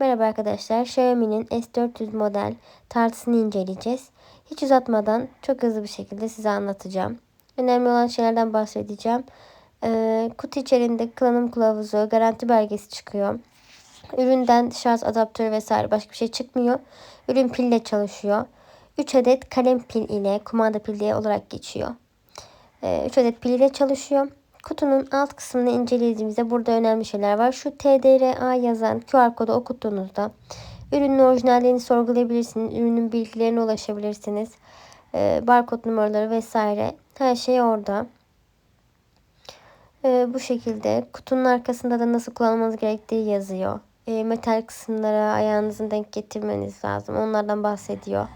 Merhaba arkadaşlar. Xiaomi'nin S400 model tartısını inceleyeceğiz. Hiç uzatmadan çok hızlı bir şekilde size anlatacağım. Önemli olan şeylerden bahsedeceğim. Ee, kutu içerisinde kullanım kılavuzu, garanti belgesi çıkıyor. Üründen şarj adaptörü vesaire başka bir şey çıkmıyor. Ürün pille çalışıyor. 3 adet kalem pil ile kumanda pil olarak geçiyor. Ee, 3 adet pil ile çalışıyor. Kutunun alt kısmını incelediğimizde burada önemli şeyler var. Şu TDRA yazan QR kodu okuttuğunuzda ürünün orijinalliğini sorgulayabilirsiniz. Ürünün bilgilerine ulaşabilirsiniz. Ee, barkod numaraları vesaire her şey orada. Ee, bu şekilde kutunun arkasında da nasıl kullanmanız gerektiği yazıyor. Ee, metal kısımlara ayağınızın denk getirmeniz lazım. Onlardan bahsediyor.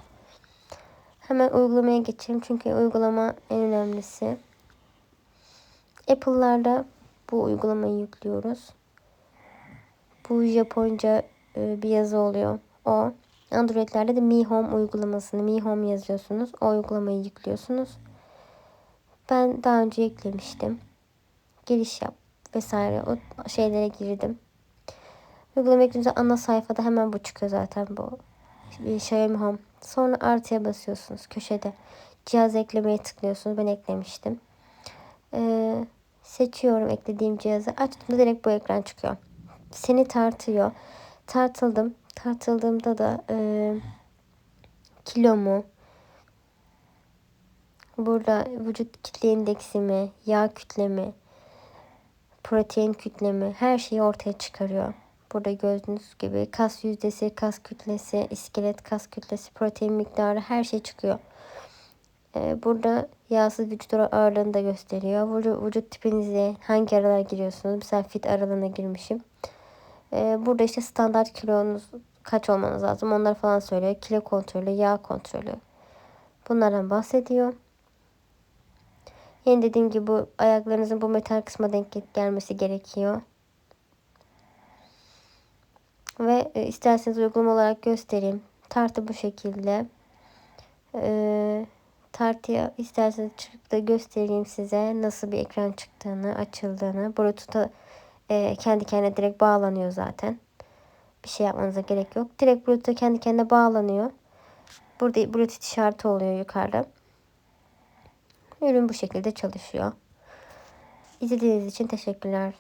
Hemen uygulamaya geçelim çünkü uygulama en önemlisi. Apple'larda bu uygulamayı yüklüyoruz. Bu Japonca e, bir yazı oluyor. O. Android'lerde de Mi Home uygulamasını Mi Home yazıyorsunuz. O uygulamayı yüklüyorsunuz. Ben daha önce yüklemiştim. Giriş yap vesaire o şeylere girdim. Uygulama ekleyince ana sayfada hemen bu çıkıyor zaten bu. Xiaomi Home. Sonra artıya basıyorsunuz köşede. Cihaz eklemeye tıklıyorsunuz. Ben eklemiştim. Ee, seçiyorum eklediğim cihazı. Açtığımda direkt bu ekran çıkıyor. Seni tartıyor. Tartıldım. Tartıldığımda da e, kilomu, burada vücut kitle indeksimi, yağ kütlemi, protein kütlemi her şeyi ortaya çıkarıyor. Burada gördüğünüz gibi kas yüzdesi, kas kütlesi, iskelet kas kütlesi, protein miktarı her şey çıkıyor. Ee, burada yağsız vücut ağırlığını da gösteriyor. Vücut, vücut tipinizi hangi aralar giriyorsunuz? Mesela fit aralığına girmişim. Ee, burada işte standart kilonuz kaç olmanız lazım onları falan söylüyor. Kilo kontrolü, yağ kontrolü. Bunlardan bahsediyor. Yine dediğim gibi bu ayaklarınızın bu metal kısma denk gelmesi gerekiyor. Ve e, isterseniz uygulama olarak göstereyim. Tartı bu şekilde. Ee, tartıya isterseniz çıkıp da göstereyim size nasıl bir ekran çıktığını, açıldığını. Bluetooth'a e, kendi kendine direkt bağlanıyor zaten. Bir şey yapmanıza gerek yok. Direkt Bluetooth'a kendi kendine bağlanıyor. Burada Bluetooth işareti oluyor yukarıda. Ürün bu şekilde çalışıyor. İzlediğiniz için teşekkürler.